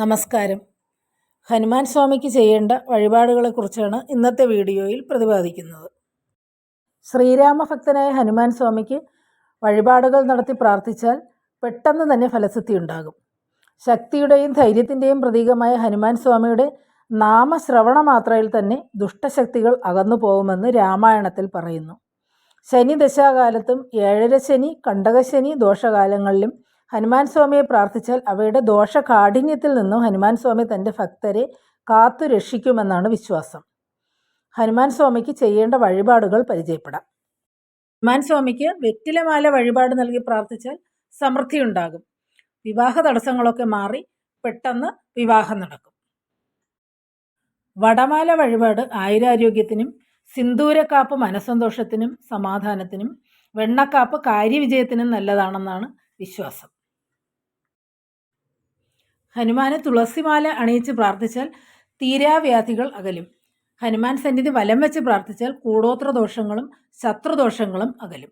നമസ്കാരം. ഹനുമാൻ സ്വാമിക്ക് ചെയ്യേണ്ട വഴിപാടുകളെക്കുറിച്ചാണ് ഇന്നത്തെ വീഡിയോയിൽ പ്രതിപാദിക്കുന്നത്. ശ്രീരാമഭക്തനായ ഹനുമാൻ സ്വാമിക്ക് വഴിപാടുകൾ നടത്തി പ്രാർത്ഥിച്ചാൽ പെട്ടെന്ന് തന്നെ ഫലസിദ്ധി ഉണ്ടാകും. ശക്തിയുടെയും ധൈര്യത്തിന്റെയും പ്രതീകമായ ഹനുമാൻ സ്വാമിയുടെ നാമശ്രവണ മാത്രയിൽ തന്നെ ദുഷ്ടശക്തികൾ അകന്നു പോകുമെന്ന് രാമായണത്തിൽ പറയുന്നു. ശനി ദശാകാലത്തും ഏഴര ശനി കണ്ടകശനി ദോഷകാലങ്ങളിലും ഹനുമാൻ സ്വാമിയെ പ്രാർത്ഥിച്ചാൽ അവയുടെ ദോഷ കാഠിന്യത്തിൽ നിന്നും ഹനുമാൻ സ്വാമി തന്റെ ഭക്തരെ കാത്തു രക്ഷിക്കുമെന്നാണ് വിശ്വാസം. ഹനുമാൻ സ്വാമിക്ക് ചെയ്യേണ്ട വഴിപാടുകൾ പരിചയപ്പെടാം. ഹനുമാൻ സ്വാമിക്ക് വെറ്റിലമാല വഴിപാട് നൽകി പ്രാർത്ഥിച്ചാൽ സമൃദ്ധി ഉണ്ടാകും വിവാഹ തടസ്സങ്ങളൊക്കെ മാറി പെട്ടെന്ന് വിവാഹം നടക്കും. വടമാല വഴിപാട് ആയുരാരോഗ്യത്തിനും സിന്ദൂരക്കാപ്പ് മനസ്സന്തോഷത്തിനും സമാധാനത്തിനും വെണ്ണക്കാപ്പ് കാര്യവിജയത്തിനും നല്ലതാണെന്നാണ് വിശ്വാസം. ഹനുമാന് തുളസിമാല അണിയിച്ച് പ്രാർത്ഥിച്ചാൽ തീരാവ്യാധികൾ അകലും. ഹനുമാൻ സന്നിധി വലം വെച്ച് പ്രാർത്ഥിച്ചാൽ കൂടോത്ര ദോഷങ്ങളും ശത്രുദോഷങ്ങളും അകലും.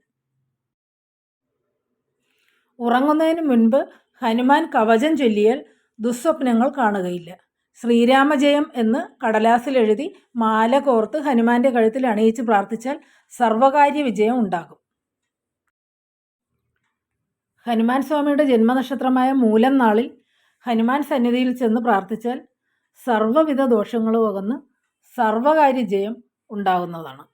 ഉറങ്ങുന്നതിന് മുൻപ് ഹനുമാൻ കവചം ചൊല്ലിയാൽ ദുസ്വപ്നങ്ങൾ കാണുകയില്ല. ശ്രീരാമജയം എന്ന് കടലാസിൽ എഴുതി മാല കോർത്ത് ഹനുമാന്റെ കഴുത്തിൽ അണിയിച്ച് പ്രാർത്ഥിച്ചാൽ സർവകാര്യ വിജയം ഉണ്ടാകും. ഹനുമാൻ സ്വാമിയുടെ ജന്മനക്ഷത്രമായ മൂലം നാളിൽ ഹനുമാൻ സന്നിധിയിൽ ചെന്ന് പ്രാർത്ഥിച്ചാൽ സർവവിധ ദോഷങ്ങളും അകന്ന് സർവകാര്യ ജയം ഉണ്ടാകുന്നതാണ്.